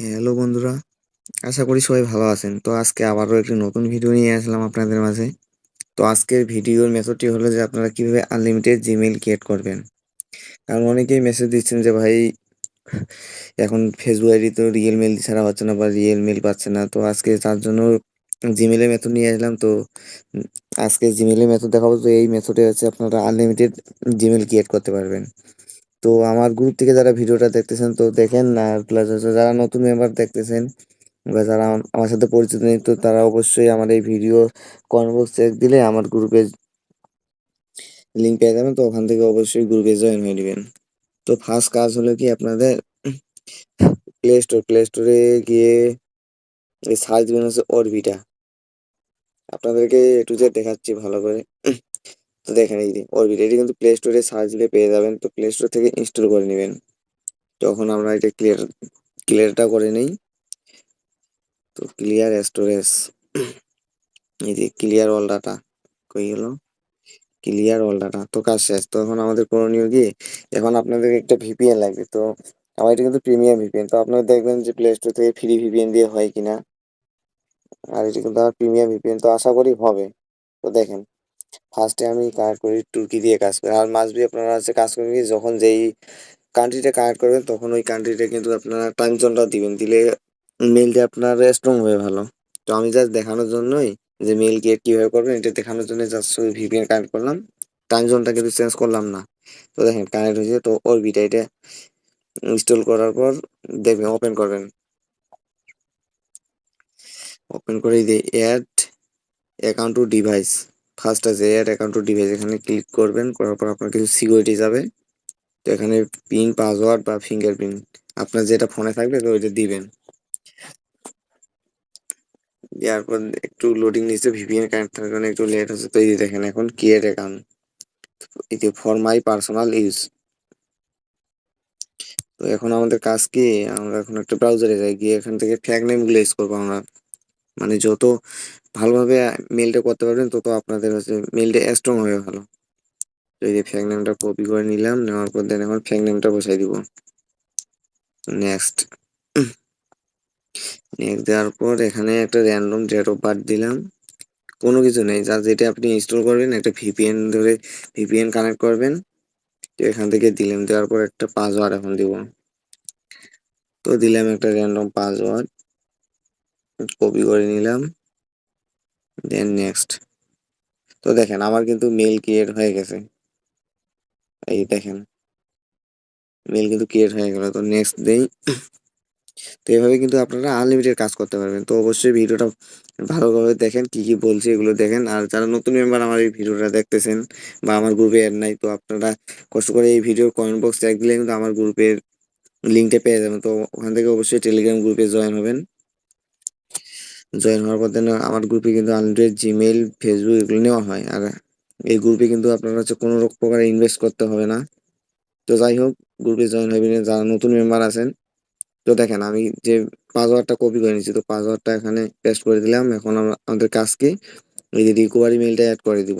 Hello বন্ধুরা, আশা করি সবাই ভালো আছেন। তো আজকে আবারও একটি নতুন ভিডিও নিয়ে আসলাম আপনাদের মাঝে। তো আজকের ভিডিওর মেথডটি হলো যে আপনারা কীভাবে আনলিমিটেড জিমেইল ক্রিয়েট করবেন। কারণ অনেকেই মেসেজ দিচ্ছেন যে, ভাই, এখন ফেসবুক তো রিয়েল মেল ছাড়া হচ্ছে না বা রিয়েল মেল পাচ্ছে না। তো আজকে তার জন্য জিমেলের মেথড নিয়ে আসলাম। তো আজকে জিমেলের মেথড দেখাবো। তো এই মেথডে হচ্ছে আপনারা আনলিমিটেড জিমেল ক্রিয়েট করতে পারবেন। তো আমার গ্রুপ থেকে যারা ভিডিওটা দেখতেছেন তো দেখেন না প্লাস হচ্ছে যারা নতুন মেম্বার দেখতেছেন বা যারা আমার সাথে পরিচিত নেই, তো তারা অবশ্যই আমার এই ভিডিও কনবক্স চেক দিলে আমার গ্রুপে লিঙ্ক পেয়ে যাবেন, তো ওখান থেকে অবশ্যই গ্রুপে জয়েন হয়ে নেবেন। তো ফার্স্ট কাজ হলো কি আপনাদের প্লে স্টোর প্লে স্টোরে গিয়ে সার্চ দিবেন হচ্ছে অরবিটা আপনাদেরকে একটু যে দেখাচ্ছি ভালো করে। তো দেখেন এই অরবিট এটি কিন্তু প্লে স্টোরে সার্চ দিলে পেয়ে যাবেন। তো প্লে স্টোর থেকে ইনস্টল করে নেবেন। তখন আমরা এটা ক্লিয়ার ক্লিয়ারটা করে নেই। তো ক্লিয়ার স্টোরেজ এই যে ক্লিয়ার অল ডাটা কই গেল? ক্লিয়ার অল ডাটা তো কাজ শেষ। তো এখন আমাদের কোনো করণীয় কি? এখন আপনাদের একটা ভিপিএন লাগবে। তো আমার এটা কিন্তু প্রিমিয়াম ভিপিএন তো আপনারা দেখবেন যে প্লে স্টোর থেকে ফ্রি ভিপিএন দিয়ে হয় কিনা। আর এটা কিন্তু আমার প্রিমিয়াম ভিপিএন তো আশা করি হবে। তো দেখেন। ফার্স্টে আমি কানেক্ট করি তুর্কি দিয়ে কাজ করি। আর মাস্ট বি আপনারা হচ্ছে কাজ করবেন কি? যখন যেই কান্ট্রিটা কানেক্ট করবেন, তখন ওই কান্ট্রিটা কিন্তু আপনারা টাইম জোনটা দিবেন। দিলে মেলটা আপনার স্ট্রং হয়ে ভালো। তো আমি জাস্ট দেখানোর জন্যই যে মেল ক্রিয়েট কীভাবে করবেন, এটা দেখানোর জন্য জাস্ট শুধু ভিপিএন কানেক্ট করলাম। টাইম জোনটা কিন্তু চেঞ্জ করলাম না। তো দেখেন কানেক্ট হয়েছে। তো অরবিটা এটা ইনস্টল করার পর দেখবেন ওপেন করবেন। ওপেন করে দিয়ে add account to device first আছে অ্যাড অ্যাকাউন্ট টু ডিভাইস এখানে ক্লিক করবেন, করার পর আপনার কিছু সিকিউরিটি যাবে। তো এখানে পিন পাসওয়ার্ড বা ফিঙ্গারপ্রিন্ট আপনার যেটা ফোনে থাকবে, তো ওইটা দিবেন। দেওয়ার পর একটু লোডিং নিচ্ছে ভিপিএন কানেক্ট থাকার কারণে একটু লেট হচ্ছে তো এই দেখেন এখন ক্রিয়েট অ্যাকাউন্ট যে ফর মাই পার্সোনাল ইউজ তো এখন আমাদের কাজ কি? আমরা এখন একটা ব্রাউজারে যাই, গিয়ে এখান থেকে ফ্যাগ নেমগুলো ইউজ করব আমরা। মানে যত ভালোভাবে মেলটা করতে পারবেন, তত আপনাদের হচ্ছে মেলটা স্ট্রং হবে ভালো। তো এই যে ফ্যাগ নেমটা কপি করে নিলাম, নেওয়ার পর দেন এখন ফ্যাগ নেমটা বসাই দিব। নেক্সট নেক্সট দেওয়ার পর এখানে একটা র্যান্ডম ডেট অফ বার্থ দিলাম। কোনো কিছু নেই যা যেটা আপনি ইনস্টল করবেন, একটা ভিপিএন ধরে ভিপিএন কানেক্ট করবেন। তো এখান থেকে দিলাম, দেওয়ার পর একটা পাসওয়ার্ড এখন দিব। তো দিলাম একটা র্যান্ডম পাসওয়ার্ড কপি করে নিলাম। দেন নেক্সট তো দেখেন, আমার কিন্তু মেল ক্রিয়েট হয়ে গেছে। এই দেখেন। মেল কিন্তু ক্রিয়েট হয়ে গেল। তো নেক্সট দেই। তো এভাবে কিন্তু আপনারা আনলিমিটেড কাজ করতে পারবেন। তো অবশ্যই ভিডিওটা ভালোভাবে দেখেন, কি কি বলছি এগুলো দেখেন। আর যারা নতুন মেম্বার আমার এই ভিডিওটা দেখতেছেন বা আমার গ্রুপে অ্যাড নাই, তো আপনারা কষ্ট করে এই ভিডিওর কমেন্ট বক্স চেক দিলে কিন্তু আমার গ্রুপের লিঙ্কটা পেয়ে যাবেন। তো ওখান থেকে অবশ্যই টেলিগ্রাম গ্রুপে জয়েন হবেন। জয়েন হওয়ার পর আমার গ্রুপে কিন্তু আনলিমিটেড জিমেল ফেসবুক এগুলো নেওয়া হয়। আর এই গ্রুপে কিন্তু আপনারা হচ্ছে কোনো প্রকারে ইনভেস্ট করতে হবে না। তো যাই হোক গ্রুপে জয়েন হবেন যারা নতুন মেম্বার আছেন। তো দেখেন, আমি যে পাসওয়ার্ডটা কপি করে নিচ্ছি তো পাসওয়ার্ডটা এখানে পেস্ট করে দিলাম। এখন আমাদের কাজকে এই যে রিকভারি মেলটা অ্যাড করে দিব।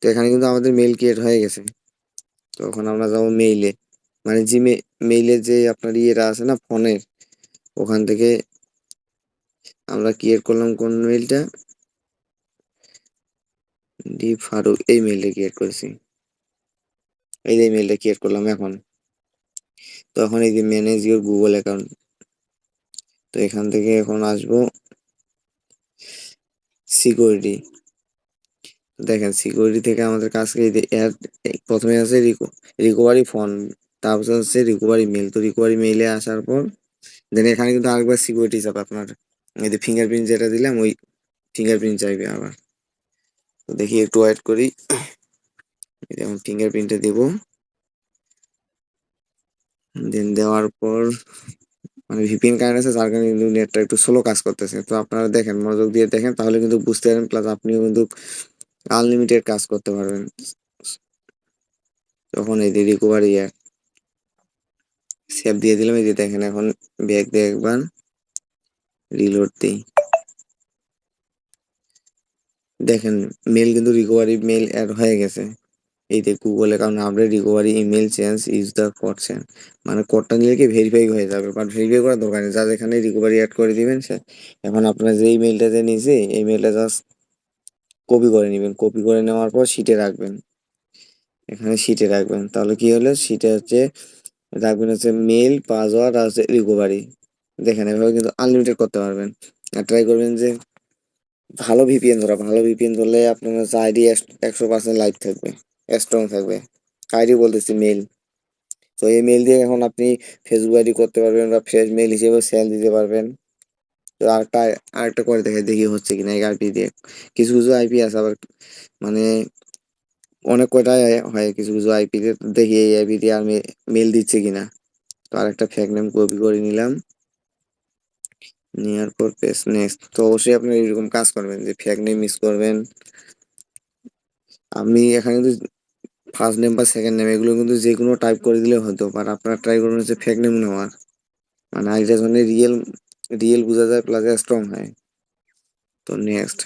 তো এখানে কিন্তু আমাদের মেল ক্রিয়েট হয়ে গেছে। তো এখন আমরা যাব মেইলে মানে জিমে মেইলে যে আপনার ইয়েটা আছে না, ফোনের, ওখান থেকে আমরা ক্রিয়েট করলাম কোন মেইলটা ডি ফারুক, এই মেইলটা ক্রিয়েট করেছি। এই যে মেইলটা ক্রিয়েট করলাম এখন। তখন এই যে ম্যানেজ ইউর গুগল অ্যাকাউন্ট তো এখান থেকে এখন আসব। সিকিউরিটি দেখেন সিকিউরিটি থেকে আমাদের কাজকে এই যে অ্যাড প্রথমে আছে রিকভারি ফোন তারপর হচ্ছে রিকভারি মেল তো রিকভারি মেইলে আসার পর দেন এখানে কিন্তু আরেকবার সিকিউরিটি যাবে আপনার এই যে ফিঙ্গারপ্রিন্ট যেটা দিলাম, ওই ফিঙ্গারপ্রিন্ট চাইবে আবার। তো দেখি একটু ওয়েট করি। যেমন ফিঙ্গারপ্রিন্টটা দেব। দেন দেওয়ার পর মানে ভিপিএন কারেন্ট আছে, যার কারণে কিন্তু নেটটা একটু স্লো কাজ করতেছে। তো আপনারা দেখেন, মনোযোগ দিয়ে দেখেন, তাহলে কিন্তু বুঝতে পারেন প্লাস আপনিও কিন্তু আনলিমিটেড কাজ করতে পারবেন। তখন এই যে রিকভারি ইয়ার সেভ দিয়ে দিলাম, এই যে দেখেন এখন ব্যাগ দিয়ে একবার। রিলোড দিই। দেখেন মেল কিন্তু রিকভারি মেল অ্যাড হয়ে গেছে। এই যে Google account update recovery email change is the করছেন মানে কোডটা নিলে কি ভেরিফাই হয়ে যাবে? বাট ভেরিফাই করার দরকার নেই। যা যেখানে রিকভারি অ্যাড করে দিবেন, সে এখন আপনার যে ইমেলটা যে নিয়েছে এই মেলটা জাস্ট কপি করে নেবেন। কপি করে নেওয়ার পর শিটে রাখবেন। এখানে শিটে রাখবেন। তাহলে কি হলো? শিটে হচ্ছে, রাখবেন হচ্ছে মেল পাসওয়ার্ড আর রিকভারি দেখেন, এভাবে কিন্তু আনলিমিটেড করতে পারবেন। আর ট্রাই করবেন যে ভালো ভিপিএন ধরা, ভালো ভিপিএন ধরলে আপনার হচ্ছে আইডি একশো পার্সেন্ট লাইভ থাকবে স্ট্রং থাকবে। আইডি বলতেছি মেল তো এই মেল দিয়ে এখন আপনি ফেসবুক আইডি করতে পারবেন বা ফ্রেশ মেল হিসেবে সেল দিতে পারবেন। তো আরেকটা আরেকটা করে দেখে দেখি হচ্ছে কিনা এই আইপি দিয়ে। কিছু কিছু আইপি আছে আবার মানে অনেক কয়টাই হয় কিছু কিছু আইপি দিয়ে দেখি এই আইপি দিয়ে আমি মেল দিচ্ছে কিনা। তো আরেকটা ফেক নেম কপি করে নিলাম। নেওয়ার পর পেস নেক্সট তো অবশ্যই আপনি এরকম কাজ করবেন যে ফেক নেম মিস করবেন। আমি এখানে কিন্তু ফার্স্ট নেম বা সেকেন্ড নেম এগুলো কিন্তু যে কোনো টাইপ করে দিলে হতো বাট আপনারা ট্রাই করবেন হচ্ছে ফেক নেম নেওয়ার। মানে আইডিটা মানে রিয়েল রিয়েল বোঝা যায় প্লাস স্ট্রং হয়। তো নেক্সট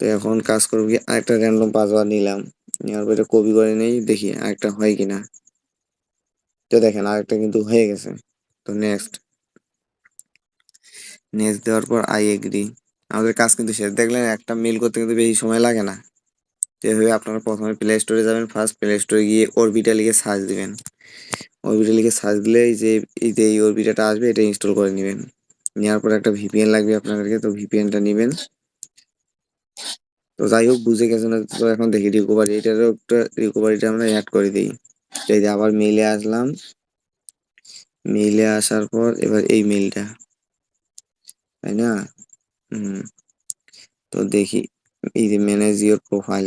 তো এখন কাজ করব কি আরেকটা র্যান্ডম পাসওয়ার্ড নিলাম। নেওয়ার পরে কপি করে নেই, দেখি আরেকটা হয় কিনা। তো দেখেন আরেকটা কিন্তু হয়ে গেছে। তো নেক্সট নেক্সট দেওয়ার পর আই এগ্রি আমাদের কাজ কিন্তু শেষ। দেখলেন একটা মেল করতে কিন্তু বেশি সময় লাগে না। তো এভাবে আপনারা প্রথমে প্লে স্টোরে যাবেন ফার্স্ট প্লে স্টোরে গিয়ে অরবিটা লিখে সার্চ দিবেন। অরবিটা লিখে সার্চ দিলে যে, এই যে এই অরবিটাটা আসবে, এটা ইনস্টল করে নেবেন। নেওয়ার পর একটা ভিপিএন লাগবে আপনাদেরকে, তো ভিপিএনটা নেবেন। তো যাই হোক, বুঝে গেছে না তো এখন দেখি রিকোভারি এটারও একটা রিকোভারিটা আমরা অ্যাড করে দিই। এই যে আবার মেইলে আসলাম। মেইলে আসার পর এবার এই মেইলটা তাই না? হুম। তো দেখি, এই যে ম্যানেজ ইউর প্রোফাইল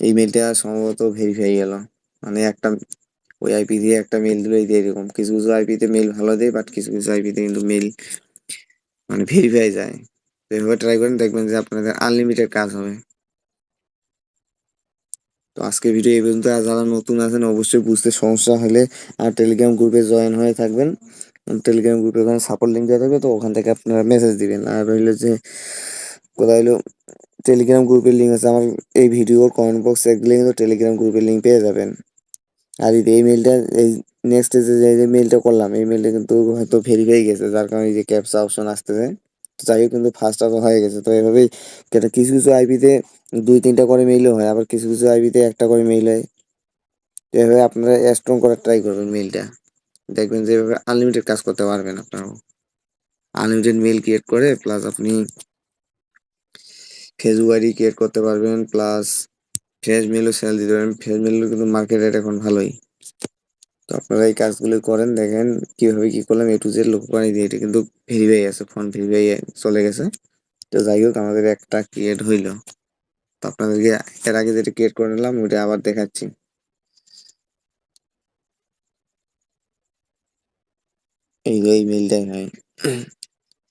এই মেলটা সম্ভবত ভেরিফাই গেল। মানে একটা ওই আইপি দিয়ে একটা মেল দিল, এই যে এরকম। কিছু কিছু আইপিতে মেল ভালো দেয় বাট কিছু কিছু আইপিতে কিন্তু মেল মানে ভেরিফাই যায়। তো এভাবে ট্রাই করেন, দেখবেন যে আপনাদের আনলিমিটেড কাজ হবে। তো আজকে ভিডিও এই পর্যন্ত। যারা নতুন আছেন, অবশ্যই বুঝতে সমস্যা হলে আর টেলিগ্রাম গ্রুপে জয়েন হয়ে থাকবেন। টেলিগ্রাম গ্রুপে ওখানে সাপোর্ট লিঙ্ক দেওয়া থাকবে, তো ওখান থেকে আপনারা মেসেজ দিবেন। আর হইল যে কোথায় হলো টেলিগ্রাম গ্রুপের লিঙ্ক আছে। আমার এই ভিডিওর কমেন্ট বক্স এক দিলে কিন্তু টেলিগ্রাম গ্রুপের লিঙ্ক পেয়ে যাবেন। আর এই মেলটা এই নেক্সট যে মেলটা করলাম, এই মেলটা কিন্তু হয়তো ভেরিফাই গেছে, যার কারণে এই যে ক্যাপসা অপশন আসতেছে। তো যাই হোক কিন্তু ফার্স্ট আরও হয়ে গেছে। তো এভাবেই যেটা কিছু কিছু আইপিতে দুই তিনটা করে মেইলও হয়, আবার কিছু কিছু আইপিতে একটা করে মেইল হয়। তো এভাবে আপনারা স্ট্রং করার ট্রাই করবেন মেইলটা দেখবেন যে এভাবে আনলিমিটেড কাজ করতে পারবেন আপনারাও। আনলিমিটেড মেইল ক্রিয়েট করে প্লাস আপনি ফেসবুক আইডি ক্রিয়েট করতে পারবেন প্লাস ফ্রেশ মেলও সেল দিতে পারবেন। ফ্রেশ মেলও কিন্তু মার্কেট রেট এখন ভালোই। তো আপনারা এই কাজগুলো করেন, দেখেন কীভাবে কি করলাম এ টু জেড লক্ষ্য করে দিয়ে এটা কিন্তু ভেরিফাই আছে ফোন ভেরিফাই চলে গেছে। তো যাই হোক, আমাদের একটা ক্রিয়েট হইল। তো আপনাদেরকে এর আগে যেটা ক্রিয়েট করে নিলাম ওইটা আবার দেখাচ্ছি। এই যে এই মেলটাই হয়।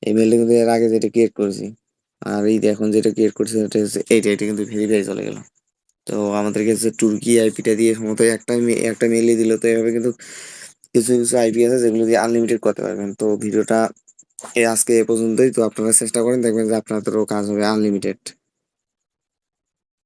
এই মেলটা কিন্তু এর আগে যেটা ক্রিয়েট করেছি, আর এই এখন যেটা ক্রিয়েট করছি, সেটা হচ্ছে এইটা এটা কিন্তু ভেরিফাই চলে গেল। তো আমাদেরকে যে টুর্কি আইপিটা দিয়ে সম্ভবত একটা একটা মেলই দিল, তো এভাবে কিন্তু কিছু কিছু আইপি আছে যেগুলো দিয়ে আনলিমিটেড করতে পারবেন। তো ভিডিওটা আজকে এ পর্যন্তই। তো আপনারা চেষ্টা করেন, দেখবেন যে আপনাদেরও কাজ হবে আনলিমিটেড